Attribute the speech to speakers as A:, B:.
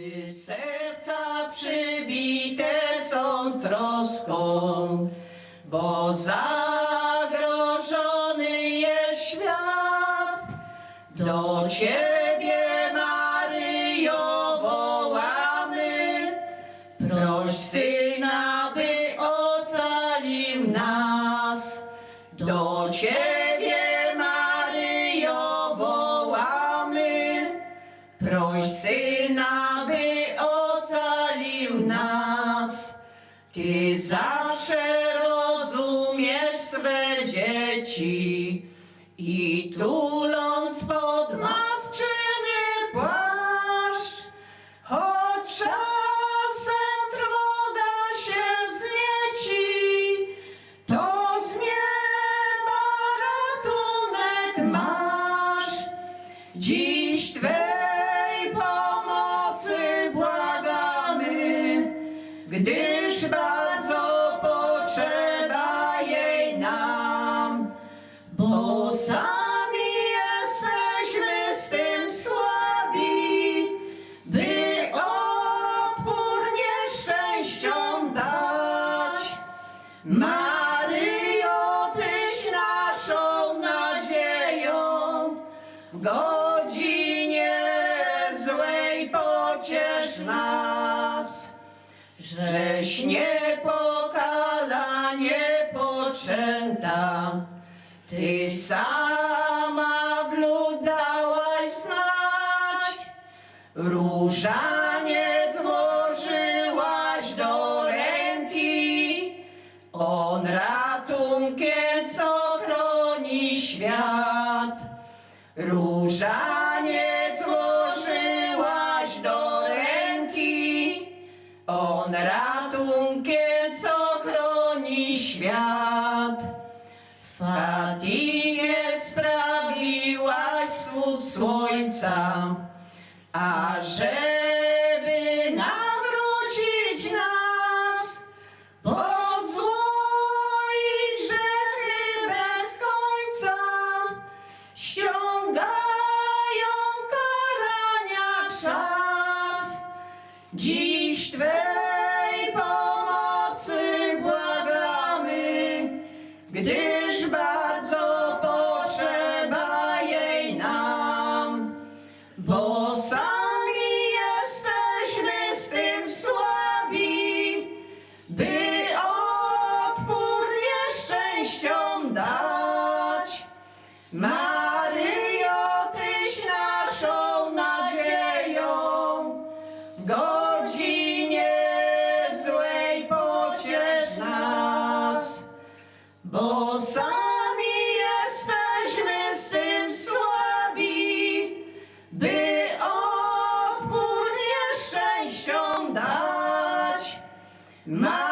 A: Gdy serca przybite są troską, bo zagrożony jest świat, do Ciebie, Maryjo, wołamy, proś Syna, by ocalił nas. Do Ciebie, Ty zawsze rozumiesz swe dzieci i tuląc pod matczyny w godzinie złej pociesz nas, żeś niepokalanie poczęta, Ty sama w lud dałaś znać, różaniec włożyłaś do ręki, on ratunkiem, co chroni świat. Różaniec włożyłaś do ręki, on ratunkiem, co chroni świat. Fatimie sprawiłaś wschód słońca, a żeby czas. Dziś Twej pomocy błagamy, gdyż My